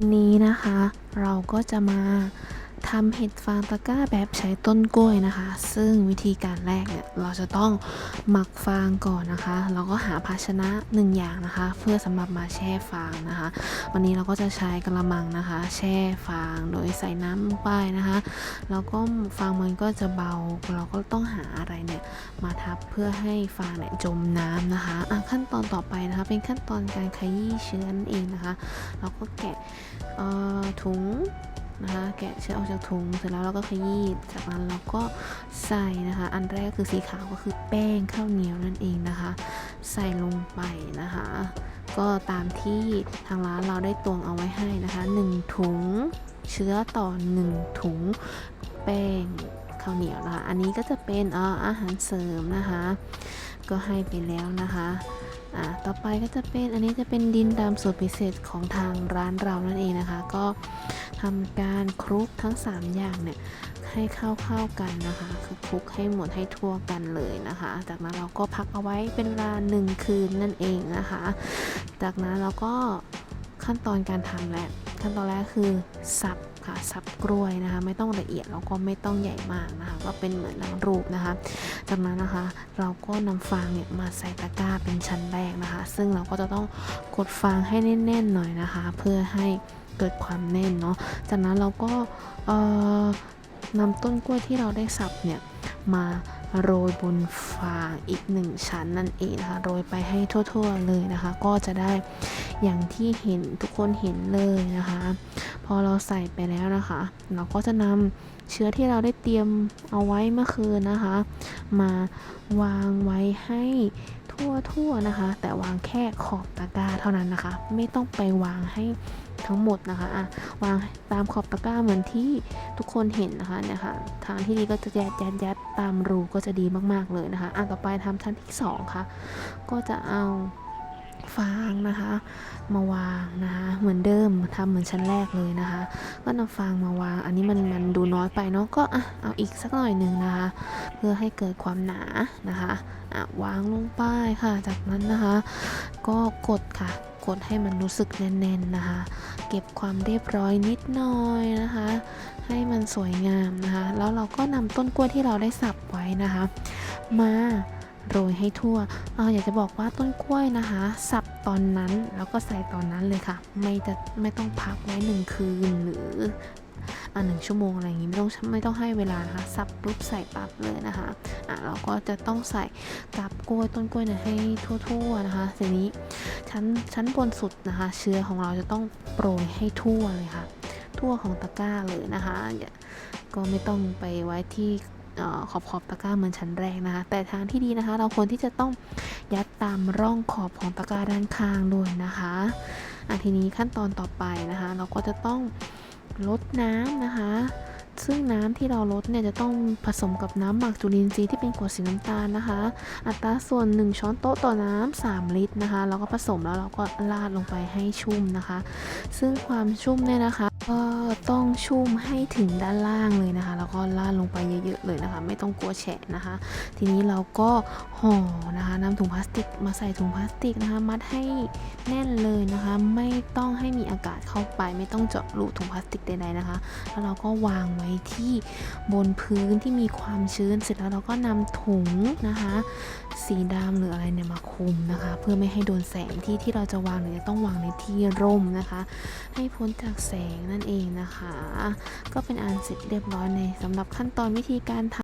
วันนี้นะคะ เราก็จะมา ทำเห็ดฟางตะกร้าแบบใช้ต้นกล้วยนะคะ ซึ่งวิธีการแรกเนี่ยเราจะต้องหมักฟางก่อนนะคะเราก็หาภาชนะหนึ่งอย่างนะคะ เพื่อสำหรับมาแช่ฟางนะคะ วันนี้เราก็จะใช้กระมังนะคะ แช่ฟางโดยใส่น้ำลงไปนะคะแล้วก็ฟางมันก็จะเบาเราก็ต้องหาอะไรเนี่ยมาทับเพื่อให้ฟางเนี่ยจมน้ำนะคะะขั้นตอนต่อไปนะคะเป็นขั้นตอนการขยี้เชื้อนั่นเองนะคะ เราก็แกะถุง นะคะ แกะเชื้อออกจากถุงเสร็จแล้วเราก็ขยี้จากนั้นเราก็ใส่นะคะ อันแรกคือสีขาวก็คือแป้งข้าวเหนียวนั่นเองนะคะ ใส่ลงไปนะคะ ก็ตามที่ทางร้านเราได้ตวงเอาไว้ให้นะคะ 1 ถุงเชื้อต่อ 1 ถุงแป้งข้าวเหนียวนะคะ อันนี้ก็จะเป็นออาหารเสริมนะคะ ก็ให้ไปแล้วนะคะอ่าต่อไปก็จะเป็นอันนี้จะเป็นดินดำสูตรพิเศษของทางร้านเรานั่นเองนะคะ ก็ ทำการคลุกทั้ง 3 อย่างเนี่ยให้เข้าเข้ากันนะคะ คือคลุกให้หมดให้ทั่วกันเลยนะคะ จากนั้นเราก็พักเอาไว้เป็นเวลาหนึ่งคืนนั่นเองนะคะ จากนั้นเราก็ขั้นตอนการทำแหละขั้นตอนแรกคือสับ ค่ะสับกล้วยนะคะ ไม่ต้องละเอียดแล้วก็ไม่ต้องใหญ่มากนะคะ ก็เป็นเหมือนดังรูปนะคะ จากนั้นนะคะเราก็นำฟางเนี่ยมาใส่ตะกร้าเป็นชั้นแรกนะคะ ซึ่งเราก็จะต้องกดฟางให้แน่นๆหน่อยนะคะ เพื่อให้เกิดความแน่นเนาะจากนั้นเราก็นำต้นกล้วยที่เราได้สับเนี่ยมา โรยบนฟางอีกหนึ่งชั้นนั่นเองนะคะโรยไปให้ทั่วๆเลยนะคะ ก็จะได้อย่างที่เห็นทุกคนเห็นเลยนะคะ พอเราใส่ไปแล้วนะคะ เราก็จะนำเชื้อที่เราได้เตรียมเอาไว้เมื่อคืนนะคะ มาวางไว้ให้ทั่วๆนะคะ แต่วางแค่ขอบตะกร้าเท่านั้นนะคะ ไม่ต้องไปวางให้ ทั้งหมดนะคะอะวางตามขอบตะกร้าเหมือนที่ทุกคนเห็นนะคะเนี่ยค่ะทางที่ดีก็จะยัดยัดยัดตามรูก็จะดีมากๆเลยนะคะอะต่อไปทำชั้นที่สองค่ะ ก็จะเอาฟางนะคะ มาวางนะคะเหมือนเดิมทำเหมือนชั้นแรกเลยนะคะ ก็นำฟางมาวาง อันนี้มันมันดูน้อยไปเนาะก็อะเอาอีกสักหน่อยหนึ่งนะคะ เพื่อให้เกิดความหนานะคะอะวางลงไปค่ะ จากนั้นนะคะ ก็กดค่ะ กดให้มันรู้สึกแน่นๆนะคะ เก็บความเรียบร้อยนิดหน่อยนะคะ ให้มันสวยงามนะคะ แล้วเราก็นำต้นกล้วยที่เราได้สับไว้นะคะ มาโรยให้ทั่วเอออยากจะบอกว่าต้นกล้วยนะคะ สับตอนนั้นแล้วก็ใส่ตอนนั้นเลยค่ะ ไม่จะไม่ต้องพักไว้หนึ่งคืนหรือ อ่าหนึ่งชั่วโมงอะไรอย่างงี้ไม่ต้องไม่ต้องให้เวลานะคะสับปุ๊บใส่ปั๊บเลยนะคะอะเราก็จะต้องใส่กับกล้วยต้นกล้วยเนี่ยให้ทั่วๆนะคะทีนี้ชั้นชั้นบนสุดนะคะ เชื้อของเราจะต้องโปรยให้ทั่วเลยค่ะ ทั่วของตะกร้าเลยนะคะก็ไม่ต้องไปไว้ที่ขอบขอบตะกร้าเหมือนชั้นแรกนะคะ แต่ทางที่ดีนะคะ เราควรที่จะต้องยัดตามร่องขอบของตะกร้าด้านข้างด้วยนะคะอะทีนี้ขั้นตอนต่อไปนะคะ เราก็จะต้อง ลดน้ำนะคะ ซึ่งน้ำที่เราลดเนี่ยจะต้องผสมกับน้ำหมักจุลินทรีย์ที่เป็นกรดสีน้ำตาลนะคะ อัตราส่วน 1 ช้อนโต๊ะต่อน้ำ3ลิตรนะคะ แล้วก็ผสมแล้วเราก็ราดลงไปให้ชุ่มนะคะ ซึ่งความชุ่มเนี่ยนะคะก็ต้องชุ่มให้ถึงด้านล่างเลยนะคะ แล้วก็ราดลงไปเยอะๆเลยนะคะ ไม่ต้องกลัวแฉะนะคะ ทีนี้เราก็ห่อนะคะนำถุงพลาสติกมาใส่ถุงพลาสติกนะคะ มัดให้แน่นเลยนะคะ ไม่ต้องให้มีอากาศเข้าไป ไม่ต้องเจาะรูถุงพลาสติกใดๆนะคะ แล้วเราก็วางไว้ที่บนพื้นที่มีความชื้น เสร็จแล้วเราก็นำถุงนะคะ สีดำหรืออะไรเนี่ยมาคลุมนะคะ เพื่อไม่ให้โดนแสงที่ที่เราจะวางหรือจะต้องวางในที่ร่มนะคะ ให้พ้นจากแสงนั่นเองนะคะ ก็เป็นอันเสร็จเรียบร้อยในสำหรับขั้นตอนวิธีการทำ